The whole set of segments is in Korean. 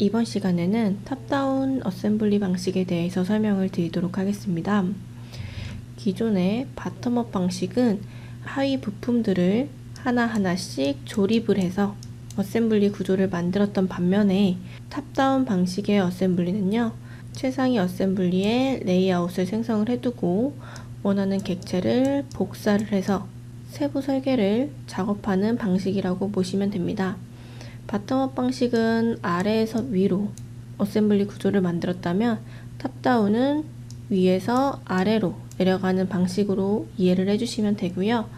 이번 시간에는 탑다운 어셈블리 방식에 대해서 설명을 드리도록 하겠습니다. 기존의 바텀업 방식은 하위 부품들을 하나하나씩 조립을 해서 어셈블리 구조를 만들었던 반면에 탑다운 방식의 어셈블리는요, 최상위 어셈블리의 레이아웃을 생성을 해두고 원하는 객체를 복사를 해서 세부 설계를 작업하는 방식이라고 보시면 됩니다. 바텀업 방식은 아래에서 위로 어셈블리 구조를 만들었다면 탑다운은 위에서 아래로 내려가는 방식으로 이해를 해주시면 되고요.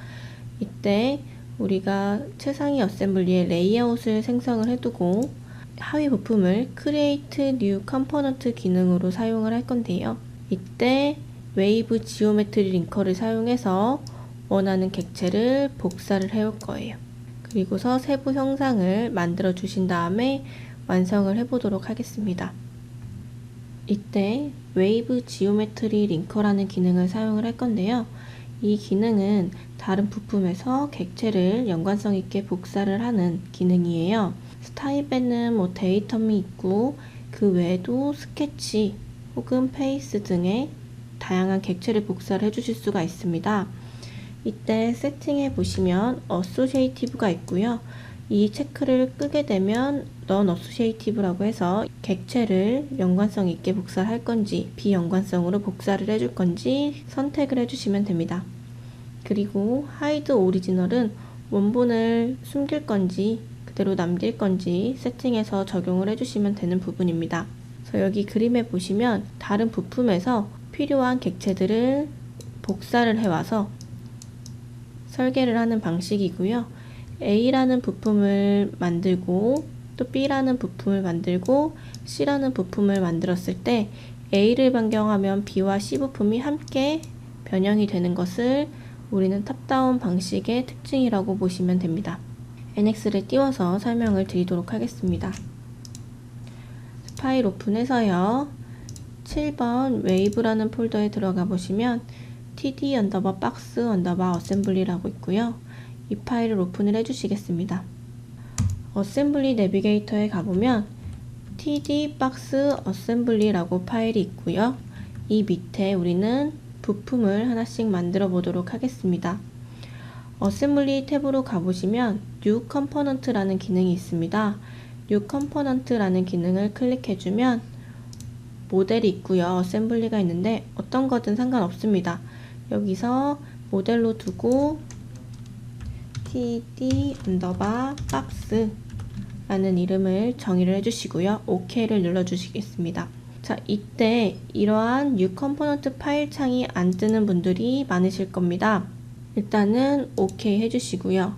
이때 우리가 최상위 어셈블리의 레이아웃을 생성을 해두고 하위 부품을 Create New Component 기능으로 사용을 할 건데요. 이때 웨이브 지오메트리 링커를 사용해서 원하는 객체를 복사를 해올 거예요. 그리고서 세부 형상을 만들어 주신 다음에 완성을 해보도록 하겠습니다. 이때 웨이브 지오메트리 링커라는 기능을 사용을 할 건데요. 이 기능은 다른 부품에서 객체를 연관성 있게 복사를 하는 기능이에요. 스타일에는 뭐 데이텀이 있고 그 외에도 스케치 혹은 페이스 등의 다양한 객체를 복사를 해주실 수가 있습니다. 이때 세팅해 보시면 어소시에이티브가 있고요. 이 체크를 끄게 되면 넌 어소시에이티브라고 해서 객체를 연관성 있게 복사를 할 건지 비연관성으로 복사를 해줄 건지 선택을 해주시면 됩니다. 그리고 하이드 오리지널은 원본을 숨길 건지 그대로 남길 건지 세팅해서 적용을 해주시면 되는 부분입니다. 그래서 여기 그림에 보시면 다른 부품에서 필요한 객체들을 복사를 해와서 설계를 하는 방식이고요. A라는 부품을 만들고 또 B라는 부품을 만들고 C라는 부품을 만들었을 때 A를 변경하면 B와 C 부품이 함께 변형이 되는 것을 우리는 탑다운 방식의 특징이라고 보시면 됩니다. NX를 띄워서 설명을 드리도록 하겠습니다. 파일 오픈해서요. 7번 웨이브라는 폴더에 들어가 보시면 td 언더바 박스 언더바 어셈블리라고 있고요. 이 파일을 오픈을 해주시겠습니다. 어셈블리 내비게이터에 가보면 td 박스 어셈블리라고 파일이 있고요. 이 밑에 우리는 부품을 하나씩 만들어 보도록 하겠습니다. 어셈블리 탭으로 가보시면 New Component라는 기능이 있습니다. New Component라는 기능을 클릭해주면 모델이 있고요. 어셈블리가 있는데 어떤 거든 상관없습니다. 여기서 모델로 두고 td 언더바 박스 라는 이름을 정의를 해주시고요. OK를 눌러주시겠습니다. 자, 이때 이러한 New Component 파일 창이 안 뜨는 분들이 많으실 겁니다. 일단은 OK 해주시고요.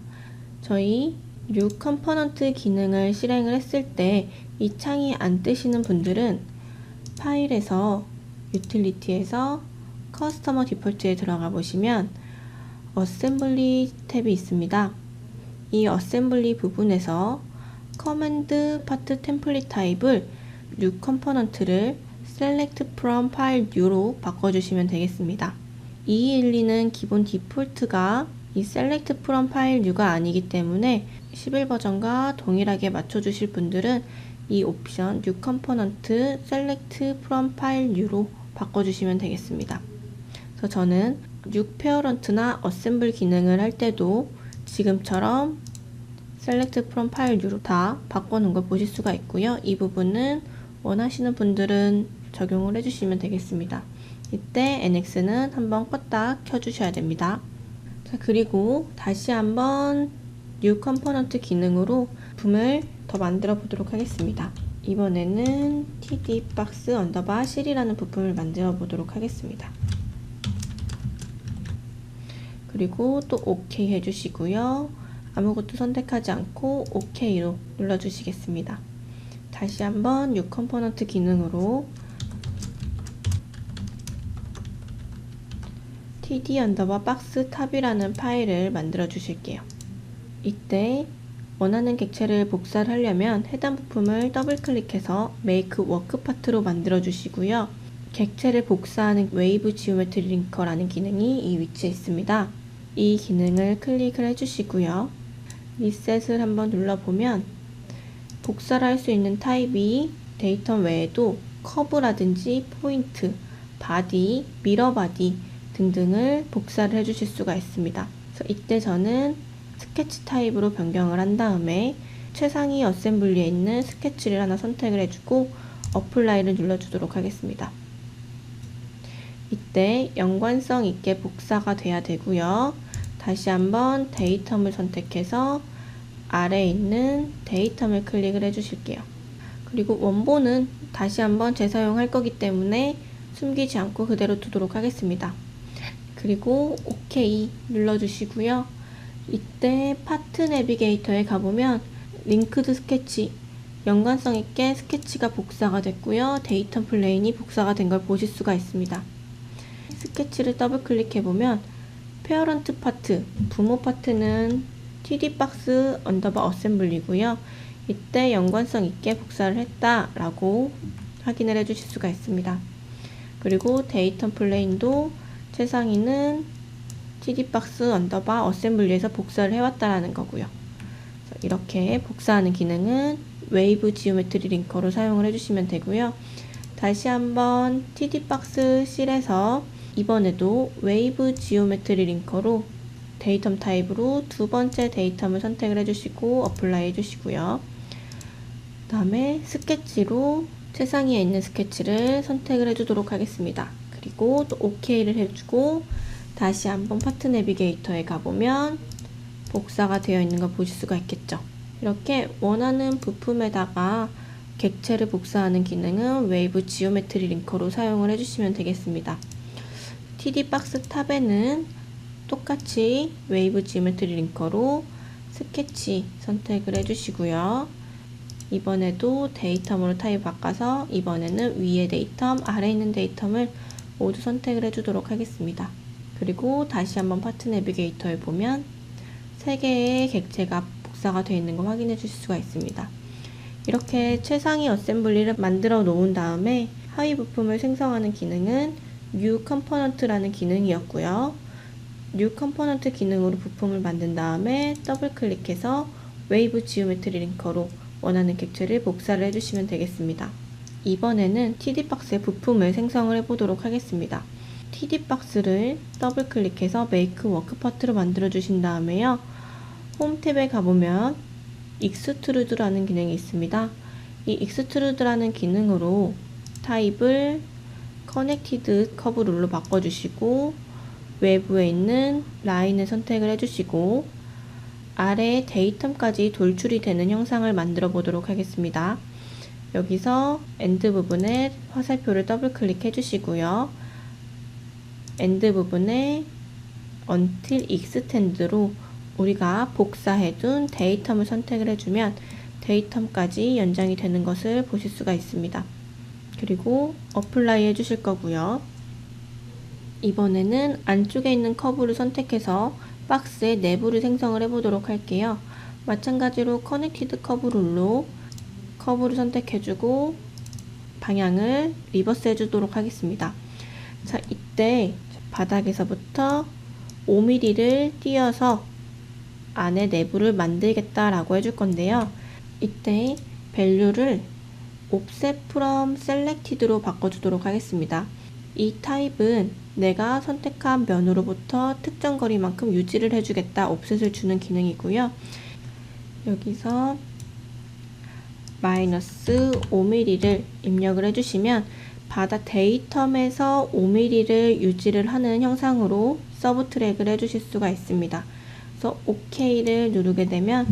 저희 New Component 기능을 실행을 했을 때 이 창이 안 뜨시는 분들은 파일에서 유틸리티에서 커스터머 디폴트에 들어가 보시면 어셈블리 탭이 있습니다. 이 어셈블리 부분에서 커맨드 파트 템플릿 타입을 new 컴포넌트를 select from file new로 바꿔주시면 되겠습니다. 2212는 기본 디폴트가 이 select from file new가 아니기 때문에 11버전과 동일하게 맞춰주실 분들은 이 옵션 new component select from file new로 바꿔주시면 되겠습니다. 그래서 저는 6페어런트나 어셈블 기능을 할 때도 지금처럼 select from file new로 다 바꿔놓은 걸 보실 수가 있고요. 이 부분은 원하시는 분들은 적용을 해주시면 되겠습니다. 이때 NX는 한번 껐다 켜주셔야 됩니다. 자, 그리고 다시 한번 New Component 기능으로 부품을 더 만들어 보도록 하겠습니다. 이번에는 TD 박스 언더바 실이라는 부품을 만들어 보도록 하겠습니다. 그리고 또 OK 해주시고요. 아무것도 선택하지 않고 OK로 눌러주시겠습니다. 다시 한번 6컴포넌트 기능으로 td 언더바 박스 탑이라는 파일을 만들어 주실게요. 이때 원하는 객체를 복사를 하려면 해당 부품을 더블 클릭해서 make work 파트로 만들어 주시고요. 객체를 복사하는 웨이브 지오메트리 링커라는 기능이 이 위치에 있습니다. 이 기능을 클릭을 해주시고요. 리셋을 한번 눌러보면 복사를 할 수 있는 타입이 데이터 외에도 커브라든지 포인트, 바디, 미러 바디 등등을 복사를 해주실 수가 있습니다. 이때 저는 스케치 타입으로 변경을 한 다음에 최상위 어셈블리에 있는 스케치를 하나 선택을 해주고 어플라이를 눌러주도록 하겠습니다. 이때 연관성 있게 복사가 돼야 되고요. 다시 한번 데이텀을 선택해서 아래에 있는 데이텀을 클릭을 해주실게요. 그리고 원본은 다시 한번 재사용할 거기 때문에 숨기지 않고 그대로 두도록 하겠습니다. 그리고 OK 눌러주시고요. 이때 파트 내비게이터에 가보면 링크드 스케치 연관성 있게 스케치가 복사가 됐고요. 데이터 플레인이 복사가 된 걸 보실 수가 있습니다. 스케치를 더블 클릭해보면 페어런트 파트, 부모 파트는 td박스 언더바 어셈블리고요. 이때 연관성 있게 복사를 했다라고 확인을 해주실 수가 있습니다. 그리고 데이터 플레인도 최상위는 td박스 언더바 어셈블리에서 복사를 해왔다라는 거고요. 이렇게 복사하는 기능은 웨이브 지오메트리 링커로 사용을 해주시면 되고요. 다시 한번 td박스 실에서 이번에도 웨이브 지오메트리 링커로 데이텀 타입으로 두 번째 데이텀을 선택을 해주시고 어플라이 해주시고요. 그 다음에 스케치로 최상위에 있는 스케치를 선택을 해주도록 하겠습니다. 그리고 또 OK를 해주고 다시 한번 파트 내비게이터에 가보면 복사가 되어 있는 걸 보실 수가 있겠죠. 이렇게 원하는 부품에다가 객체를 복사하는 기능은 웨이브 지오메트리 링커로 사용을 해주시면 되겠습니다. TD박스 탑에는 똑같이 웨이브 지오메트리 링커로 스케치 선택을 해주시고요. 이번에도 데이텀으로 타입 바꿔서 이번에는 위에 데이텀, 아래 있는 데이텀을 모두 선택을 해주도록 하겠습니다. 그리고 다시 한번 파트 내비게이터에 보면 3개의 객체가 복사가 되어 있는 걸 확인해 주실 수가 있습니다. 이렇게 최상위 어셈블리를 만들어 놓은 다음에 하위 부품을 생성하는 기능은 New Component라는 기능이었고요. New Component 기능으로 부품을 만든 다음에 더블 클릭해서 웨이브 지오메트리 링커로 원하는 객체를 복사를 해주시면 되겠습니다. 이번에는 TD박스의 부품을 생성을 해보도록 하겠습니다. TD박스를 더블 클릭해서 Make Workpart로 만들어 주신 다음에요. 홈 탭에 가보면 Extrude라는 기능이 있습니다. 이 Extrude라는 기능으로 타입을 커넥티드 커브 룰로 바꿔주시고 외부에 있는 라인을 선택을 해주시고 아래 데이텀까지 돌출이 되는 형상을 만들어 보도록 하겠습니다. 여기서 엔드 부분에 화살표를 더블 클릭해 주시고요. 엔드 부분에 until extend로 우리가 복사해둔 데이텀을 선택을 해주면 데이텀까지 연장이 되는 것을 보실 수가 있습니다. 그리고 어플라이 해주실 거고요. 이번에는 안쪽에 있는 커브를 선택해서 박스의 내부를 생성을 해보도록 할게요. 마찬가지로 커넥티드 커브 룰로 커브를 선택해주고 방향을 리버스 해주도록 하겠습니다. 자, 이때 바닥에서부터 5mm를 띄어서 안에 내부를 만들겠다라고 해줄 건데요. 이때 밸류를 offset from selected로 바꿔주도록 하겠습니다. 이 타입은 내가 선택한 면으로부터 특정 거리만큼 유지를 해주겠다 offset을 주는 기능이고요. 여기서 마이너스 5mm를 입력을 해주시면 바다 데이텀에서 5mm를 유지를 하는 형상으로 서브 트랙을 해주실 수가 있습니다. 그래서 OK를 누르게 되면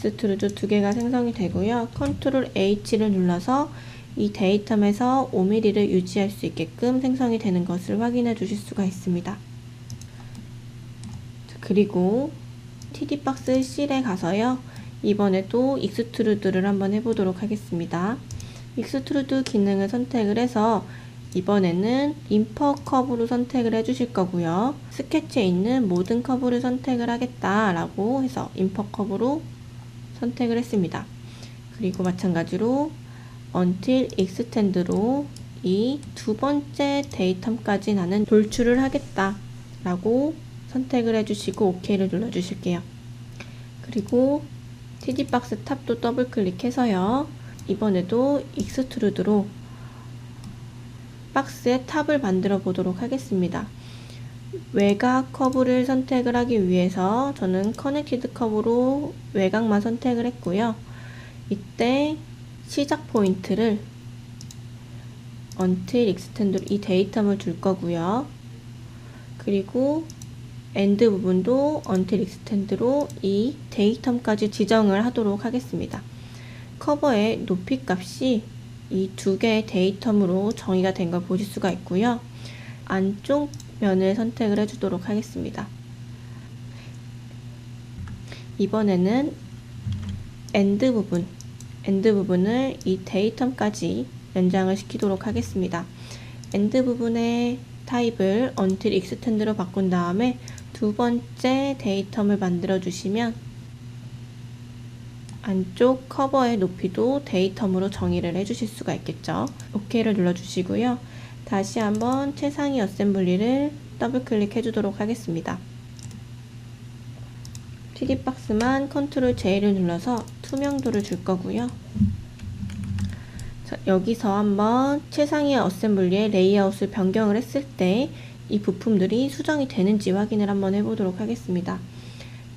익스트루드 두 개가 생성이 되고요. 컨트롤 H를 눌러서 이 데이텀에서 5mm를 유지할 수 있게끔 생성이 되는 것을 확인해 주실 수가 있습니다. 그리고 TD박스 실에 가서요. 이번에도 익스트루드를 한번 해보도록 하겠습니다. 익스트루드 기능을 선택을 해서 이번에는 인퍼 커브로 선택을 해주실 거고요. 스케치에 있는 모든 커브를 선택을 하겠다라고 해서 인퍼 커브로 선택을 했습니다. 그리고 마찬가지로 until extend로 이 두 번째 데이텀까지 나는 돌출을 하겠다 라고 선택을 해주시고 OK를 눌러주실게요. 그리고 TD박스 탑도 더블 클릭해서요. 이번에도 익스트루드로 박스의 탑을 만들어 보도록 하겠습니다. 외곽 커브를 선택을 하기 위해서 저는 커넥티드 커브로 외곽만 선택을 했고요. 이때 시작 포인트를 until extend로 이 데이텀을 줄 거고요. 그리고 엔드 부분도 until extend로 이 데이텀까지 지정을 하도록 하겠습니다. 커버의 높이 값이 이 두 개의 데이텀으로 정의가 된 걸 보실 수가 있고요. 안쪽 면을 선택을 해주도록 하겠습니다. 이번에는 엔드 부분, 엔드 부분을 이 데이텀까지 연장을 시키도록 하겠습니다. 엔드 부분의 타입을 until extend로 바꾼 다음에 두 번째 데이텀을 만들어 주시면 안쪽 커버의 높이도 데이텀으로 정의를 해주실 수가 있겠죠. OK를 눌러주시고요. 다시 한번 최상위 어셈블리를 더블 클릭해 주도록 하겠습니다. 3D 박스만 컨트롤 J를 눌러서 투명도를 줄 거고요. 자, 여기서 한번 최상위 어셈블리의 레이아웃을 변경을 했을 때 이 부품들이 수정이 되는지 확인을 한번 해보도록 하겠습니다.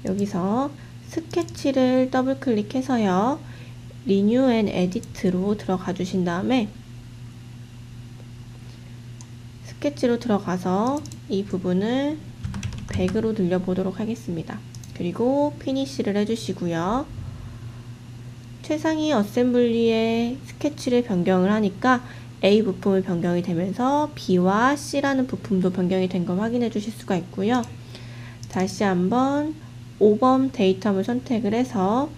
여기서 스케치를 더블 클릭해서요. 리뉴 앤 에디트로 들어가 주신 다음에 스케치로 들어가서 이 부분을 100으로 늘려보도록 하겠습니다. 그리고 피니쉬를 해주시고요. 최상위 어셈블리의 스케치를 변경을 하니까 A 부품을 변경이 되면서 B와 C라는 부품도 변경이 된 걸 확인해 주실 수가 있고요. 다시 한번 5번 데이텀을 선택을 해서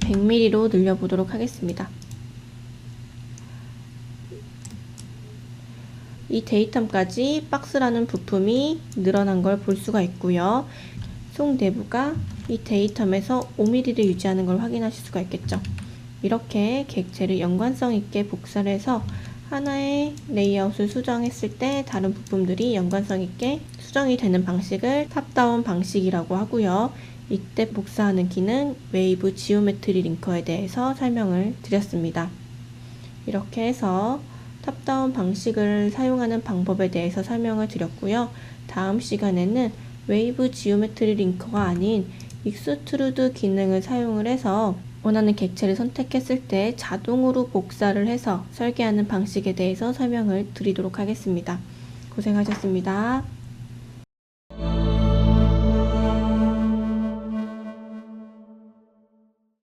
100mm로 늘려보도록 하겠습니다. 이 데이텀까지 박스라는 부품이 늘어난 걸 볼 수가 있고요. 속 내부가 이 데이텀에서 5mm를 유지하는 걸 확인하실 수가 있겠죠. 이렇게 객체를 연관성 있게 복사를 해서 하나의 레이아웃을 수정했을 때 다른 부품들이 연관성 있게 수정이 되는 방식을 탑다운 방식이라고 하고요. 이때 복사하는 키는 웨이브 지오메트리 링커에 대해서 설명을 드렸습니다. 이렇게 해서 탑다운 방식을 사용하는 방법에 대해서 설명을 드렸고요. 다음 시간에는 웨이브 지오메트리 링커가 아닌 익스트루드 기능을 사용을 해서 원하는 객체를 선택했을 때 자동으로 복사를 해서 설계하는 방식에 대해서 설명을 드리도록 하겠습니다. 고생하셨습니다.